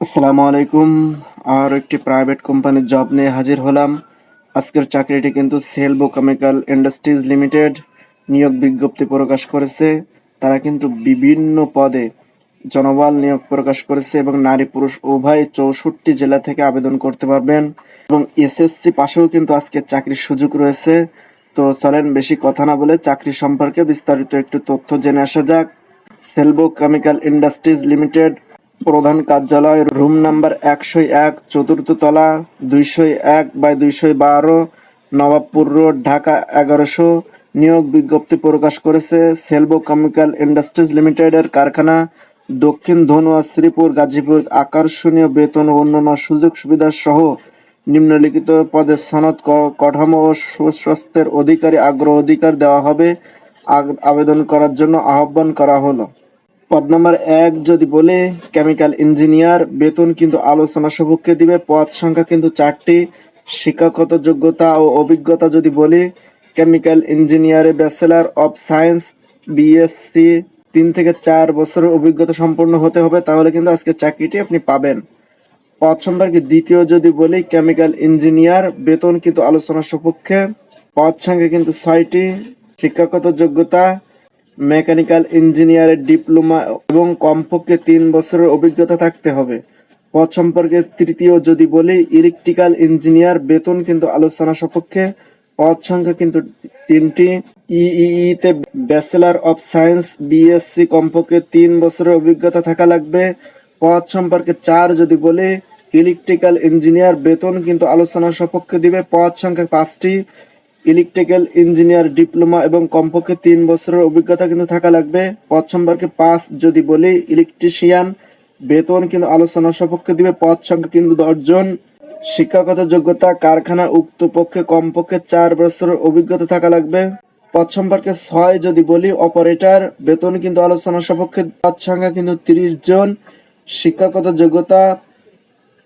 আসসালামু আলাইকুম। আর একটি প্রাইভেট কোম্পানির জব নিয়ে হাজির হলাম। আজকের চাকরিটি কিন্তু সেলবো কেমিক্যাল ইন্ডাস্ট্রিজ লিমিটেড নিয়োগ বিজ্ঞপ্তি প্রকাশ করেছে। তারা কিন্তু বিভিন্ন পদে জনবল নিয়োগ প্রকাশ করেছে এবং নারী পুরুষ উভয় চৌষট্টি জেলা থেকে আবেদন করতে পারবেন। এবং এসএসসি পাশেও কিন্তু আজকে চাকরির সুযোগ রয়েছে। তো চলেন বেশি কথা না বলে চাকরি সম্পর্কে বিস্তারিত একটু তথ্য জেনে আসা যাক। সেলবো কেমিক্যাল ইন্ডাস্ট্রিজ লিমিটেড প্রধান কার্যালয় রুম নাম্বার একশো এক, চতুর্থ তলা দুইশো এক বাই দুইশো বারো, নবাবপুর রোড, ঢাকা এগারোশো। নিয়োগ বিজ্ঞপ্তি প্রকাশ করেছে সেলবো কেমিক্যাল ইন্ডাস্ট্রিজ লিমিটেডের কারখানা, দক্ষিণ ধনুয়া, শ্রীপুর, গাজীপুর, আকর্ষণীয় বেতন ও অন্যান্য সুযোগ সুবিধা সহ নিম্নলিখিত পদে সনদ কাঠামো ও সুস্বাস্থ্যের অধিকারী আগ্রহ অধিকার দেওয়া হবে। আবেদন করার জন্য আহ্বান করা হলো। পদ নাম্বার এক যদি বলে কেমিক্যাল ইঞ্জিনিয়ার বেতন কিন্তু আলোচনা সপক্ষে দিবে। পদ সংখ্যা কিন্তু চারটি। শিক্ষাগত যোগ্যতা ও অভিজ্ঞতা যদি বলি কেমিক্যাল ইঞ্জিনিয়ারে ব্যাচেলার অফ সায়েন্স বিএসসি তিন থেকে চার বছরের অভিজ্ঞতা সম্পন্ন হতে হবে, তাহলে কিন্তু আজকে চাকরিটি আপনি পাবেন। পদ সম্পর্কে দ্বিতীয় যদি বলি কেমিক্যাল ইঞ্জিনিয়ার বেতন কিন্তু আলোচনা সপক্ষে। পদ সংখ্যা কিন্তু ছয়টি। শিক্ষাগত যোগ্যতা মেকানিক্যাল ইঞ্জিনিয়ারের ডিপ্লোমা এবং কমপক্ষে তিন বছরের অভিজ্ঞতা থাকতে হবে। পদ সম্পর্কে তৃতীয় যদি বলি, ইলেকট্রিক্যাল ইঞ্জিনিয়ার বেতন কিন্তু আলোচনা সপক্ষে, পদ সংখ্যা কিন্তু তিনটি। ইই তে ব্যাচেলার অফ সায়েন্স, বিএসসি কমপক্ষে তিন বছরের অভিজ্ঞতা থাকা লাগবে। পদ সম্পর্কে চার যদি বলি, ইলেকট্রিক্যাল ইঞ্জিনিয়ার বেতন কিন্তু আলোচনা সপক্ষে দিবে। পদ সংখ্যা পাঁচটি ইলেকট্রিক্যাল ইঞ্জিনিয়ার, ডিপ্লোমা এবং কমপক্ষে তিন বছরের অভিজ্ঞতা কিন্তু থাকা লাগবে। পদ সম্পর্কে পাঁচ যদি বলি, ইলেকট্রিশিয়ান, বেতন কিন্তু আলোচনা সপক্ষে দিবে, পদ সংখ্যা কিন্তু দশজন। শিক্ষাগত যোগ্যতা, কারখানা উক্ত পক্ষে কমপক্ষে চার বছরের অভিজ্ঞতা থাকা লাগবে। পদ সম্পর্কে ছয় যদি বলি, অপারেটর, বেতন কিন্তু আলোচনা সপক্ষে পদ সংখ্যা কিন্তু তিরিশ জন। শিক্ষাগত যোগ্যতা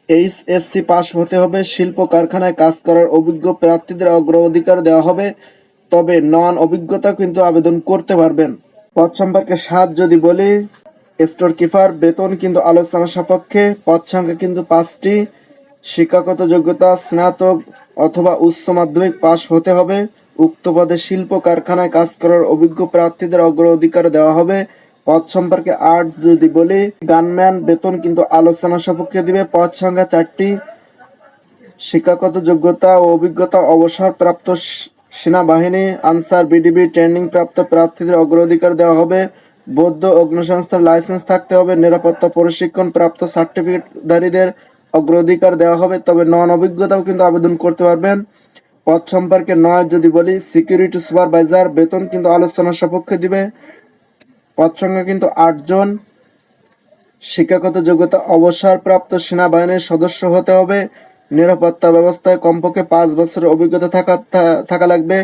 এইচএসসি পাস হতে হবে, শিল্প কারখানায় কাজ করার অভিজ্ঞ প্রার্থীদের অগ্রাধিকার দেওয়া হবে, তবে নন অভিজ্ঞতা কিন্তু আবেদন করতে পারবেন। পদ সম্পর্কে সাত যদি বলি, স্টোর কিপার, বেতন কিন্তু আলোচনা সাপেক্ষে, পদ সংখ্যা কিন্তু পাঁচটি, শিক্ষাগত যোগ্যতা, স্নাতক অথবা উচ্চ মাধ্যমিক পাস হতে হবে, উক্ত পদে শিল্প কারখানায় কাজ করার অভিজ্ঞ প্রার্থীদের অগ্রাধিকার দেওয়া হবে পদ সম্পর্কে আট যদি বলি গানম্যান বেতন কিন্তু আলোচনা সপক্ষে দিবে। পদ সংখ্যা চারটি। শিক্ষাগত যোগ্যতা ও অভিজ্ঞতা অবসরপ্রাপ্ত সেনাবাহিনী, আনসার, বিডিবি ট্রেনিং প্রাপ্ত প্রার্থীদের অগ্রাধিকার দেওয়া হবে। বৌদ্ধ অগ্নিসংস্থার লাইসেন্স থাকতে হবে। নিরাপত্তা প্রশিক্ষণ প্রাপ্ত সার্টিফিকেটধারীদের অগ্রাধিকার দেওয়া হবে। তবে নন অভিজ্ঞতাও কিন্তু আবেদন করতে পারবেন। পদ সম্পর্কে নয় যদি বলি, সিকিউরিটি সুপারভাইজার বেতন কিন্তু আলোচনা সপক্ষে দিবে। পদ সংখ্যা কিন্তু আটজন। শিক্ষাগত যোগ্যতা অবসরপ্রাপ্ত সেনাবাহিনীর সদস্য হতে হবে। নিরাপত্তা ব্যবস্থায় কমপক্ষে পাঁচ বছরের অভিজ্ঞতা থাকা থাকা লাগবে।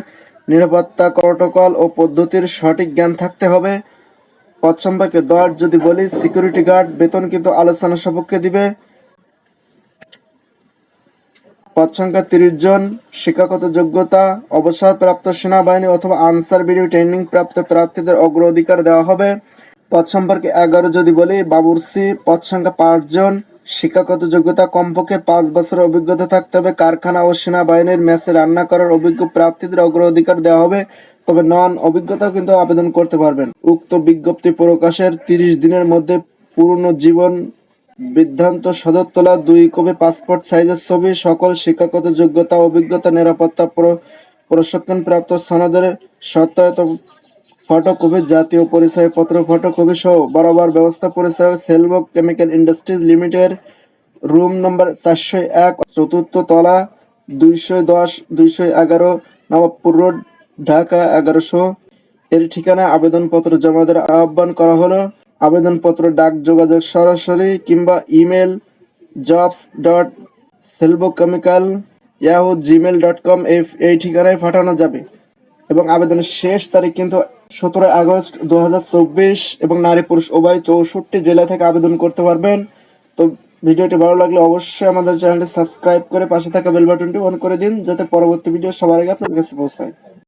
নিরাপত্তা প্রটোকল ও পদ্ধতির সঠিক জ্ঞান থাকতে হবে। পদ সম্পর্কে দশ যদি বলি সিকিউরিটি গার্ড বেতন কিন্তু আলোচনা সপক্ষে দিবে। পদ সংখ্যা তিরিশ জন, শিক্ষাগত যোগ্যতা, অবসরপ্রাপ্ত সেনাবাহিনী অথবা আনসার বিডি ট্রেনিং প্রাপ্ত প্রার্থীদের অগ্রাধিকার দেওয়া হবে। পদ সম্পর্কে এগারো যদি বলি বাবুরসি পদ সংখ্যা পাঁচজন শিক্ষাগত যোগ্যতা কমপক্ষে পাঁচ বছরের অভিজ্ঞতা থাকতে হবে। কারখানা ও সেনাবাহিনীর মেসে রান্না করার অভিজ্ঞ প্রার্থীদের অগ্রাধিকার দেওয়া হবে। তবে নন অভিজ্ঞতাও কিন্তু আবেদন করতে পারবেন। উক্ত বিজ্ঞপ্তি প্রকাশের তিরিশ দিনের মধ্যে পূর্ণ জীবন বৃদ্ধান্ত সদর তোলা দুই কপি পাসপোর্ট সাইজের ছবি, সকল শিক্ষাগত যোগ্যতা অভিজ্ঞতা নিরাপত্তা প্র- প্রশিক্ষণ প্রাপ্ত সনদের সত্যায়িত ফটোকপি, জাতীয় পরিচয় পরিচয়পত্র, ফটোকপি সহ বরাবর ব্যবস্থা পরিচয় সেলবক chemical industries limited, room number চারশো এক, চতুর্থ তলা দুইশো দশ, দুইশো এগারো, নবাবপুর রোড, ঢাকা এগারোশো। এর ঠিকানায় আবেদনপত্র জমা দেওয়ার আহ্বান করা হলো। আবেদনপত্র, ডাক, যোগাযোগ সরাসরি কিংবা email jobs dot সেলবো chemical Yahoo Gmail dot com এই ঠিকানায় পাঠানো যাবে এবং আবেদনের শেষ তারিখ কিন্তু সতেরোই আগস্ট দু হাজার চব্বিশ এবং নারী, পুরুষ, উভয় চৌষট্টি জেলা থেকে আবেদন করতে পারবেন। তো ভিডিওটি ভালো লাগলে অবশ্যই আমাদের চ্যানেলটি সাবস্ক্রাইব করে পাশে থাকা বেল বাটনটি অন করে দিন যাতে পরবর্তী ভিডিও সবার আগে আপনার কাছে পৌঁছায়।